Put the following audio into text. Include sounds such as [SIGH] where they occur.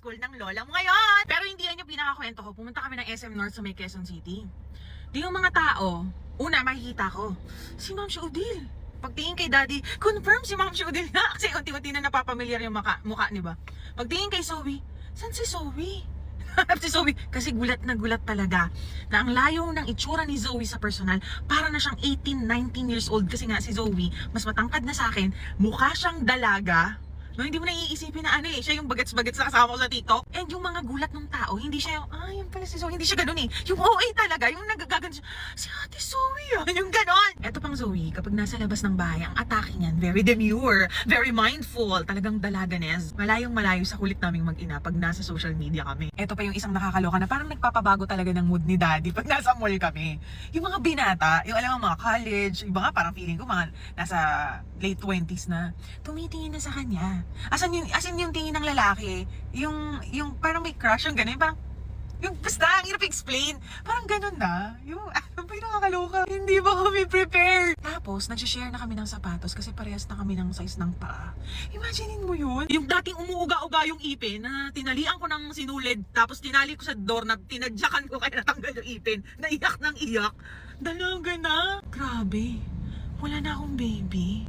school ng lola mo ngayon. Pero hindi yan yung pinakakwento ko. Pumunta kami ng SM North sa may Quezon City. Di yung mga tao, una makikita ko, si Ma'am Odile. Pagtingin kay Daddy, confirm si Ma'am Odile na. [LAUGHS] Kasi unti-unti na napapamilyar yung maka, mukha, di ba? Pagtingin kay Zoe, saan si Zoe? [LAUGHS] Si Zoe. Kasi gulat na gulat talaga na ang layo ng itsura ni Zoe sa personal, para na siyang 18, 19 years old. Kasi nga si Zoe, mas matangkad na sa akin, mukha siyang dalaga. No, hindi mo na iisipin na ano eh, siya yung bagets-bagets na kasama ko sa TikTok. And yung mga gulat ng tao, hindi siya yung, ah, yun pala si Zoe. Hindi siya ganun eh. Yung OA talaga, yung nagagagan siya, si Ate Zoe ah, yung ganon. Zoe, kapag nasa labas ng bahay, ang atake niyan, very demure, very mindful, talagang dalaganes. Malayong malayo sa kulit naming mag-ina pag nasa social media kami. Eto pa yung isang nakakaloka na parang nagpapabago talaga ng mood ni Daddy pag nasa mall kami. Yung mga binata, yung alam mo mga college, yung mga parang feeling ko mga nasa late 20s na, tumitingin na sa kanya. Asan yung, asan yung tingin ng lalaki? Yung, yung parang may crush, yung ganun, parang, yung basta, ang hirap explain. Parang ganun na. Yung, [LAUGHS] nakakaloka? Hindi ba kami prepared? Tapos, nagsishare na kami ng sapatos kasi parehas na kami ng size ng paa. Imaginein mo yun? Yung dating umuuga-uga yung ipin na tinalian ko ng sinulid tapos tinali ko sa doorknob, tinadyakan ko kaya natanggal yung ipin. Naiyak ng iyak. Dalaga na. Grabe. Wala na akong baby.